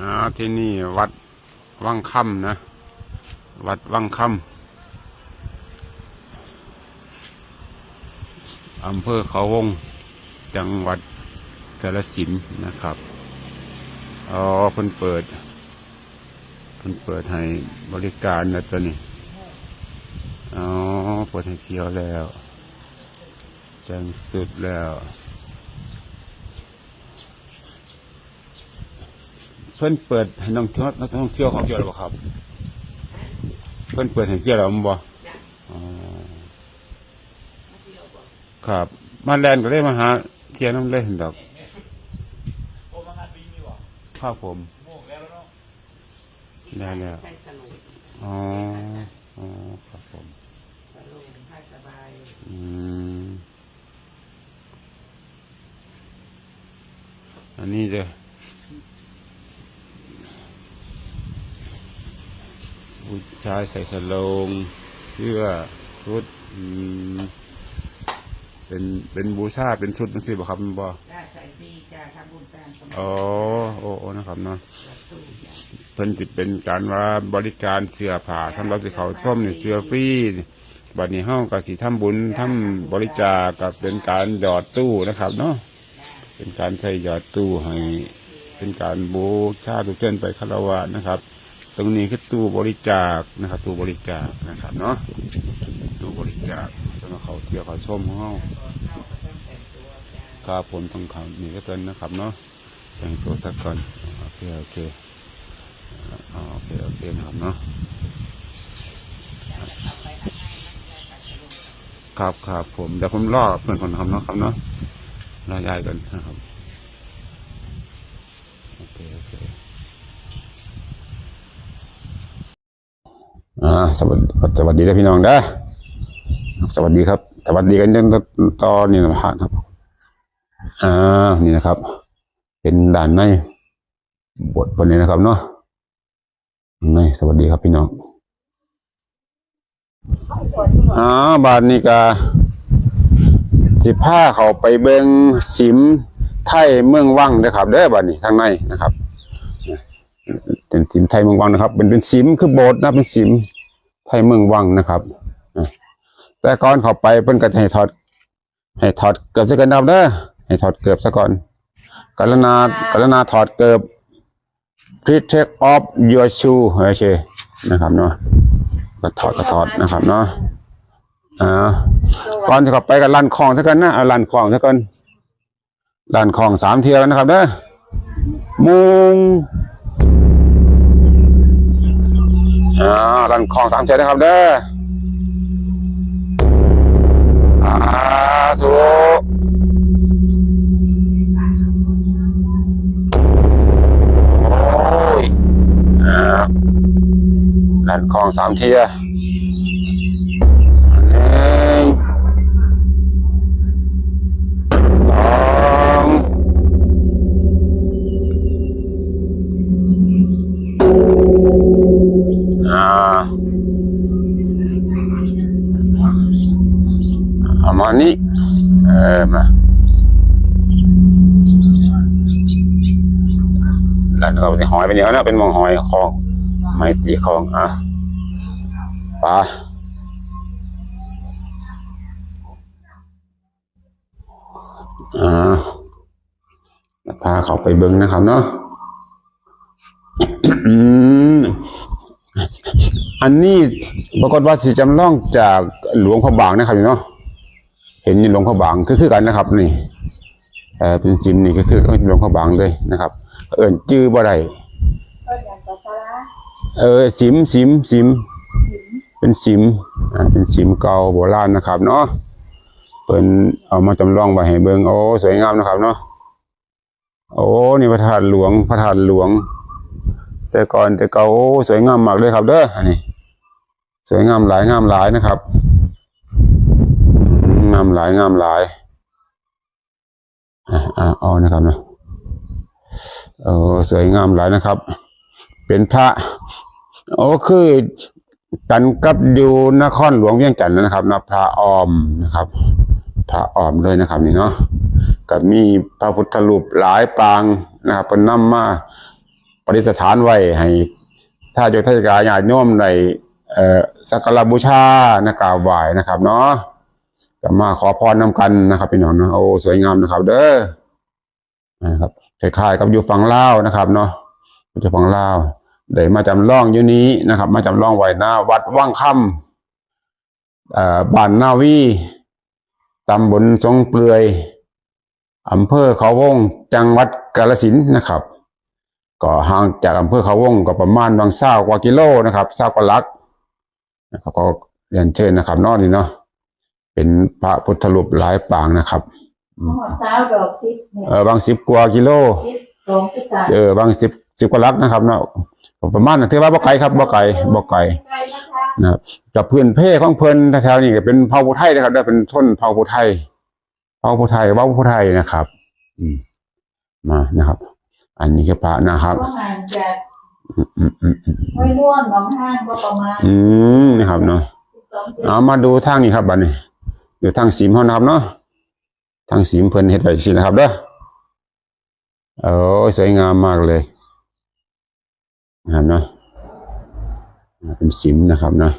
อ่าที่นี่วัดวังค่ำนะ วัดวังค่ำอำเภอเขาวง จังหวัดกาฬสินนะครับอ๋อเพิ่นเปิดเพิ่นเปิดให้บริการนะตัวนี้อ๋อเปิดให้เที่ยวแล้วจังสุดแล้ว เพิ่นเปิดให้นักท่องนักท่องเที่ยวเขาเที่ยวหรือเปล่าครับ เพิ่นเปิดให้เที่ยวแล้วมั้งบ่อ๋อครับ มาแลนก็เลยมาหาเที่ยวน้ำเล่นดอกโอ้างานปีมีวะครับผมแล้วเนาะได้แล้วใส่สโลงอ๋ออ๋อครับผมอืมอันนี้จะ ผู้ชายใส่สโลงเสื้อชุดอืมเป็นเป็นบูชาเป็นชุดนั่นสิบ่ครับมันบ่ได้ใส่ฟรีจ้าทำบุญตามสมอ๋อโอ้โอ้นะครับเนาะวัตถุจ้าเพิ่นสิเป็นการว่าบริการเสื้อผ้าสำหรับที่เขาส้มนี่เสื้อฟรีบัดนี้เฮาก็สิทำบุญทำบริจาคกับเป็นการหยอดตู้นะครับ เนาะเป็นการใส่หยอดตู้ให้ เป็นการบูชาตุเกินไปคารวะนะครับ ตรงนี้คือตู้บริจาคนะครับ ตู้บริจาคนะครับเนาะตู้บริจาคสำหรับเขาเที่ยวเขาชมของเฮาครับผมต้องเขานี่ก็เป็นนะครับเนาะแต่งตัวสักก่อนโอเคโอเคโอเคโอเคนะครับเนาะครับครับผมเดี๋ยวผมรอเพื่อนคนทำเนาะครับเนาะรอยายกันนะครับโอเคโอเคอ่า สวัสดีสวัสดีนะพี่น้องเด้อสวัสดีครับ สวัสดีกันจนตอนนี้นะครับอ่านี่นะครับ เป็นด่านในบทวันนี้นะครับเนาะไม่สวัสดีครับพี่น้องอ๋อบาทนี้ก็สิผ้าเขาไปเบิงสิมไทยเมืองวังนะครับเด้อบาทนี้ทางในนะครับเป็นสิมไทยเมืองวังนะครับเป็นเป็นสิมคือโบสถ์นะเป็นสิม ไทยเมืองวังนะครับแต่ก่อนเขาไปเพิ่นก็จะให้ถอด ให้ถอดเกือบซะกันดับเด้อให้ถอดเกือบซะก่อนกรุณากรุณาถอดเกือบ please take off your shoe โอเคนะครับเนาะก็ถอดก็ถอดนะครับเนาะอ่าก่อนจะข้าไปกับลันคลองเท่ากันนะเอาลันคลองเท่ากันลันคลองสามเที่ยวนะครับเด้อมุง อ่าดันคลองสามเทนะครับเด้ออ่าถูกโอ้ยอ่าดันคลองสามเทีย เอามานี่เออมาแล้วเราหอยไปเดียวนะเป็นมองหอยคลองไม้ตีคลองอะปลาอ่าพาเขาไปเบิ้งนะครับเนาะอันนี้ปรากฏว่าสิจำลองจากหลวงพระบางนะครับเนาะ เห็นนี่หลวงพระบางคือคือกันนะครับ นี่เออเป็นซิมนี่ก็คือหลวงพระบางเลยนะครับ เอินจื้อบ่ได้เอออย่างต่อปลาร้าเออสิมสิมสิมเป็นสิมอ่าเป็นสิมเก่าโบราณนะครับ เนาะเปิ้นเอามาจำลองไว้ให้เบิ่งโอ้สวยงามนะครับ เนาะโอ้นี่พระธาตุหลวงพระธาตุหลวง แต่ก่อนแต่เก่าโอ้สวยงามมากเลยครับ เด้ออันนี้สวยงามหลายงามหลายนะครับามหลายงามหลายอ่าอ่าเอานะครับเนาะเออสวยงามหลายนะครับ เป็นพระโอ้คือกันกับอยู่นครหลวงเวียงจันทน์นะครับนะพระออมนะครับพระออมเลยนะครับนี่เนาะกับมีพระพุทธรูปหลายปางนะครับเป็นนำมาปฏิสถานไว้ให้ถ้าโยธาธิการญาติโยมในเอ่อสักการบูชานะกราบไหว้นะครับเนาะ ก็มาขอพรนำกันนะครับพี่น้องนะโอ้สวยงามนะครับ เด้อนะครับคล้ายๆกับอยู่ฝั่งลาวนะครับเนาะอยู่ฝั่งลาวได้มาจำลองอยู่นี้นะครับ มาจำลองไว้หน้าวัดว่างค่ำอ่อบ้านนาวีตำบลทรงเปลือยอำเภอเขาวงจังหวัดกาฬสินนะครับ ก็ห่างจากอำเภอเขาวงก็ประมาณบางเศร้ากว่ากิโลนะครับเศร้ากว่าลักนะครับก็เรียนเชิญนะครับนอกนี่เนาะ เป็นพระพุทธรูปหลายปางนะครับทั้งหมดเช้าดอกซิปเนี่ยเออบางสิบกว่ากิโลซิปสองที่สามเออบางสิบสิบกว่าลักนะครับเนาะก็ประมาณนั้นถือว่าบ่ไกลครับบ่ไกลบ่ไกลใกล้นะคะนะครับกับพื้นเพของเพิ่นแถวๆนี้ก็เป็นเผ่าผู้ไทยนะครับได้เป็นชนเผ่าผู้ไทยเผ่าผู้ไทยเว้าผู้ไทยนะครับ อืมมานะครับ อันนี้คือพระนะครับก็ห่างจากอืมอืมอืมอืมห้วยน่วมหนองห้างก็ประมาณอืมนะครับเนาะสิบสองกิโล เอามาดูทางนี้ครับบัดนี้ ดูทางสีมเขานะครับเนาะทางสีมเพิ่นเฮ็ดไว้สินะครับเด้อโอ้ยสวยงามมากเลยนะครับเนาะเป็นสิมนะครับเนาะ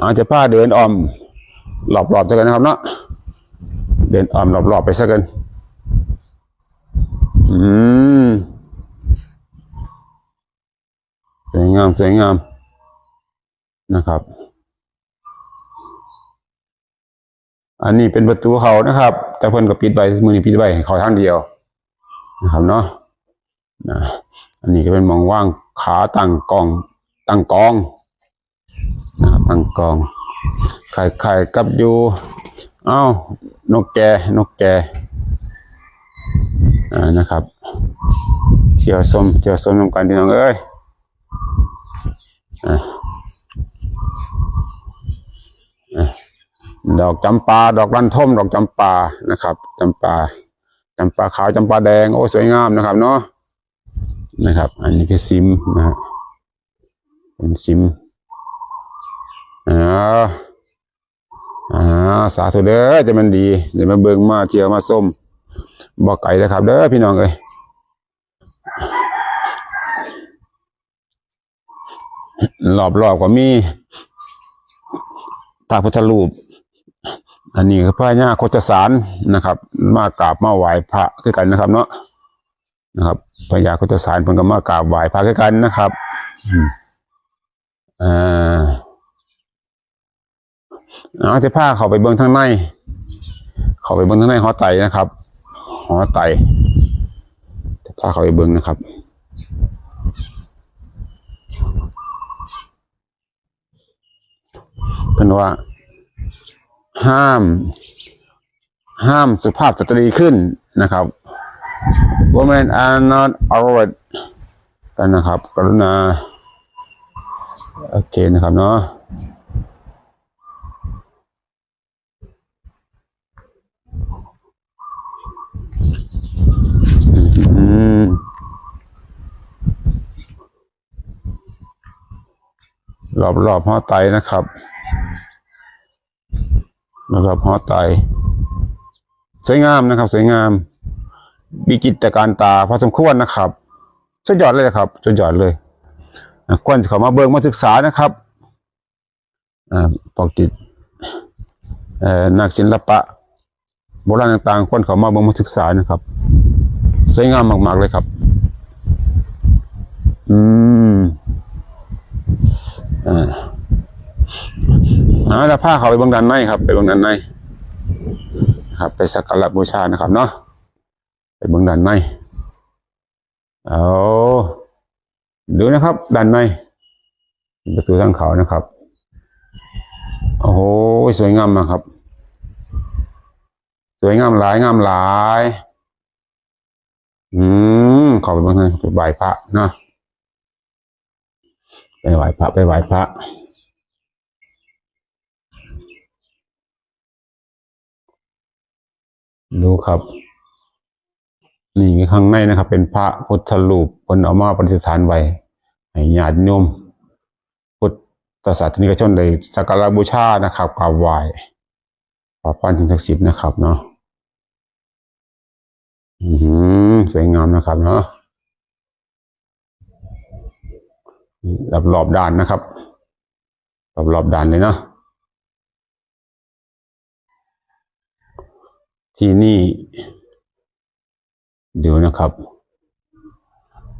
อาจจะพาเดินอ้อมรอบๆซะกันนะครับเนาะเดินอ้อมรอบๆไปซะกันอืม สวย งามสวยงามนะครับ อันนี้เป็นประตูเขานะครับ แต่เพิ่นก็ปิดไว้มือนี้ปิดไว้ให้เขาทางเดียวนะครับเนาะนะอันนี้ก็เป็นมองว่างขาตั้งกองตั้งกองนะครับตั้งกองไข่ไข่กับอยู่เอ้านกแกนกแกอ่านะครับเที่ยวส้มเที่ยวส้มนำกันพี่น้องเอ้ย ดอกจำปา ดอกรันท่ม ดอกจำปานะครับจำปาจำปาขาวจำปาแดง โอ้สวยงามนะครับ เนาะนะครับ อันนี้คือซิมนะฮะเป็นซิมอ่าอ่าสาธุเด้อจะมันดี เดี๋ยวมาเบิ่งมาเที่ยวมาส้มบอกไก่เลยครับ เด้อพี่น้องเอ้ย รอบๆก็มีพระพุทธรูป อันนี้คือพระญาโคจสารนะครับ มากราบมาไหว้พระคือกันนะครับ เนาะนะครับพระยาโคจสารเพิ่นก็มากราบไหว้พระคือกันนะครับอ่าเอาจะพาเขาไปเบิ่งทางใน เขาไปเบิ่งทางในหอไตนะครับหอไตพาเขาไปเบิ่งนะครับ เป็นว่า ห้าม ห้ามสุภาพสตรีขึ้นนะครับ women are not allowed กันนะครับ กรุณา โอเคนะครับเนาะรอบรอบๆห้อไตนะครับ นะครับหอไตสวยงามนะครับ สวยงาม มีจิตการตาพอสมควรนะครับ สุดยอดเลยนะครับ สุดยอดเลยควรจะเข้ามาเบิ่งมาศึกษานะครับอปอกจิตนักศิลปะ โบราณต่างๆควรเข้ามาเบิ่งมาศึกษานะครับ สวยงามมาก ๆ เลยครับ อืมอ่า อ่าแล้วผ้าเขาไปบื้องด้านในครับ ไปบื้องด้านในครับ ไปสักการะบูชานะครับเนาะไปบื้องด้านในเอาดูนะครับด้านในประตูทางเขานะครับโอ้โหสวยงามมากครับ สวยงามหลายงามหลาย อืมขอไปบื้องในไปไหว้พระเนาะไปไหว้พระไปไหว้พระ ดูครับ นี่ข้างในนะครับ เป็นพระพุทธรูปคนเอามาประดิษฐานไว้ให้ญาติโยมพุทธศาสนิกชนได้สักการะบูชานะครับกราบไหว้ขอพรถึงศักดิ์สิทธิ์นะครับเนาะอือหือสวยงามนะครับเนาะรอบรอบด้านนะครับ รอบรอบด้านเลยเนาะ ที่นี่เดี๋ยวนะครับ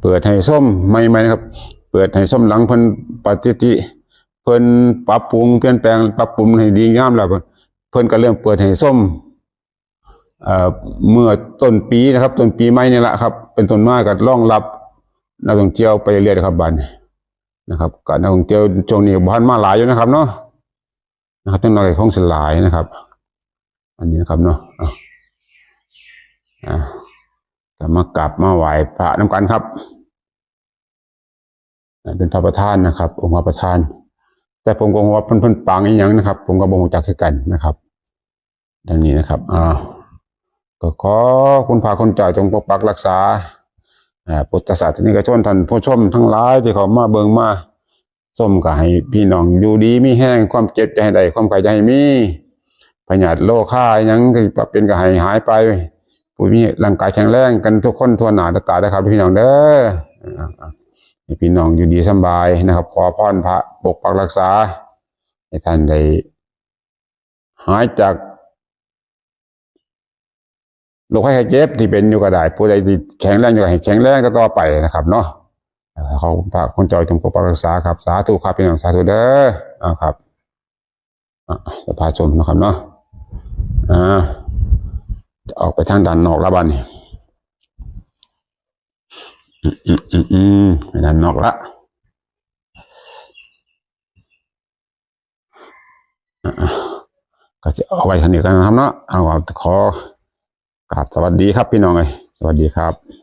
เปิดให้ส้มไม่ไม่นะครับ เปิดให้ส้มหลังเพิ่นปฏิทิเพิ่นปรับปรุงเปลี่ยนแปลงปรับปรุงให้ดีงามแล้วเพิ่นก็เริ่มเปิดให้ส้มเมื่อต้นปีนะครับต้นปีใหม่นี่แหละครับ เป็นต้นมาก็รองรับนักท่องเที่ยวไปเรื่อยๆครับบัดนนะครับก็นักท่องเที่ยวช่วงนี้บ้านมาหลายอยู่นะครับเนาะนะครับตั้งหน่อยของสลายนะครับ อันนี้นะครับเนาะ อะมากราบมาไหว้พระน้ำกันครับ เป็นพระประธานนะครับ องค์พระประธาน แต่ผมก็ว่าเพิ่นเพิ่นปังอีหยังนะครับ ผมก็บ่รู้จักคือกันนะครับ ดังนี้นะครับอ่าก็ขอคุณพาคนจ่ายจงปกปักรักษาอ่าพุทธศาสนิกชนท่านผู้ชมทั้งหลายที่เขามาเบิงมาส้มก็ให้พี่น้องอยู่ดีมีแห้งความเจ็บจะให้ได้ความไข่จะให้มีพยาธิโรคค่าอิหยังที่เป็นก็ให้หายไป ผู้มีร่างกายแข็งแรงกันทุกคนทั่วหน้าตาได้ครับพี่น้องเด้อพี่น้องอยู่ดีสบายนะครับ ขอพรพระปกปักรักษา ให้ท่านได้หายจากโรคไข้ไข้เจ็บที่เป็นอยู่ก็ได้ผู้ใดที่แข็งแรงอยู่ก็ให้แข็งแรงก็ต่อไปนะครับเนาะเอ่อเขาฝากคนจอยจงปกปักรักษาครับ สาธุครับพี่น้องสาธุเด้อครับอะจะพาชมนะครับเนาะอ่าจะ ออกไปทางด้านนอกแล้วบ้านนี่อืมอืมอืมอืมไปด้านนอกละก็จะเอาไว้ทันนี้กันนะครับเนาะเอาขอครับสวัสดีครับพี่น้องเลยสวัสดีครับ